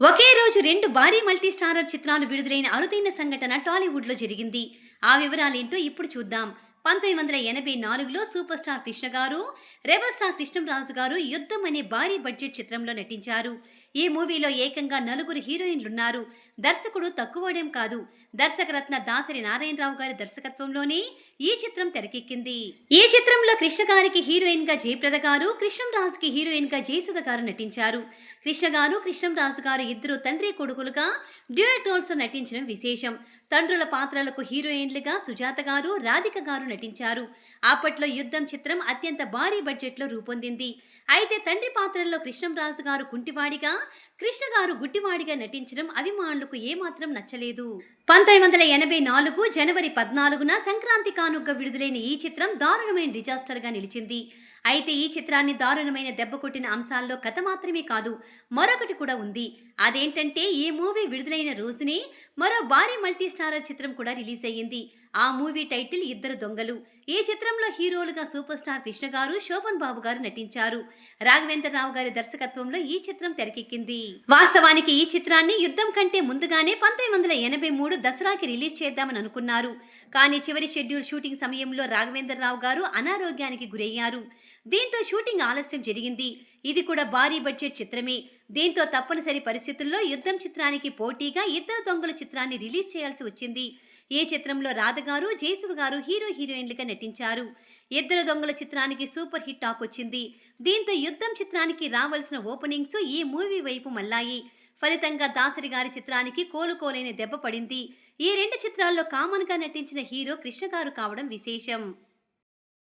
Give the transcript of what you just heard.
ఒకే రోజు రెండు భారీ మల్టీ స్టారర్ చిత్రాలు విడుదలైన అరుదైన సంఘటన టాలీవుడ్లో జరిగింది. ఆ వివరాలేంటో ఇప్పుడు చూద్దాం. పంతొమ్మిది వందల ఎనభై నాలుగులో సూపర్ స్టార్ కృష్ణ గారు రెబల్ స్టార్ కృష్ణంరాజు గారు యుద్ధం అనే భారీ బడ్జెట్ చిత్రంలో నటించారు. ఈ మూవీలో ఏకంగా నలుగురు హీరోయిన్లున్నారు. దర్శకుడు తక్కువడేం కాదు. దర్శకరత్న దాసరి నారాయణరావు గారి దర్శకత్వంలోనే ఈ చిత్రం తెరకెక్కింది. ఈ చిత్రంలో కృష్ణ గారికి హీరోయిన్గా జయప్రద గారు కృష్ణంరాజుకి హీరోయిన్గా జయసుధ గారు నటించారు. కృష్ణ గారు కృష్ణంరాజు గారు ఇద్దరు తండ్రి కొడుకులుగా డ్యూయట్ రోల్స్ నటించడం విశేషం. తండ్రుల పాత్రలకు హీరోయిన్లుగా సుజాత గారు రాధిక గారు నటించారు. అప్పట్లో యుద్ధం చిత్రం అత్యంత భారీ బడ్జెట్లో రూపొందింది. అయితే తండ్రి పాత్రల్లో కృష్ణంరాజు గారు కుంటివాడిగా కృష్ణ గారు గుడ్డివాడిగా నటించడం అభిమానులకు ఏమాత్రం నచ్చలేదు. పంతొమ్మిది వందల ఎనభై నాలుగు జనవరి పద్నాలుగున సంక్రాంతి కానుక విడుదలైన ఈ చిత్రం దారుణమైన డిజాస్టర్గా నిలిచింది. అయితే ఈ చిత్రాన్ని దారుణమైన దెబ్బ కొట్టిన అంశాల్లో కథ మాత్రమే కాదు మరొకటి కూడా ఉంది. అదేంటంటే ఈ మూవీ విడుదలైన రోజునే మరో భారీ మల్టీ స్టారర్ చిత్రం కూడా రిలీజ్ అయ్యింది. ఆ మూవీ టైటిల్ ఇద్దరు దొంగలు. ఈ చిత్రంలో హీరోలుగా సూపర్ స్టార్ కృష్ణ గారు శోభన్ బాబు గారు నటించారు. రాఘవేంద్రరావు గారి దర్శకత్వంలో ఈ చిత్రం తెరకెక్కింది. వాస్తవానికి ఈ చిత్రాన్ని యుద్ధం కంటే ముందుగానే పంతొమ్మిది వందల ఎనభై మూడు దసరాకి రిలీజ్ చేద్దామని అనుకున్నారు. కానీ చివరి షెడ్యూల్ షూటింగ్ సమయంలో రాఘవేంద్రరావు గారు అనారోగ్యానికి గురయ్యారు. దీంతో షూటింగ్ ఆలస్యం జరిగింది. ఇది కూడా భారీ బడ్జెట్ చిత్రమే. దీంతో తప్పనిసరి పరిస్థితుల్లో యుద్ధం చిత్రానికి పోటీగా ఇద్దరు దొంగల చిత్రాన్ని రిలీజ్ చేయాల్సి వచ్చింది. ఈ చిత్రంలో రాధగారు జయసుధ గారు హీరో హీరోయిన్లుగా నటించారు. ఇద్దరు దొంగల చిత్రానికి సూపర్ హిట్ టాక్ వచ్చింది. దీంతో యుద్ధం చిత్రానికి రావాల్సిన ఓపెనింగ్స్ ఈ మూవీ వైపు మళ్ళాయి. ఫలితంగా దాసరి గారి చిత్రానికి కోలుకోలేని దెబ్బ పడింది. ఈ రెండు చిత్రాల్లో కామన్గా నటించిన హీరో కృష్ణ గారు కావడం విశేషం.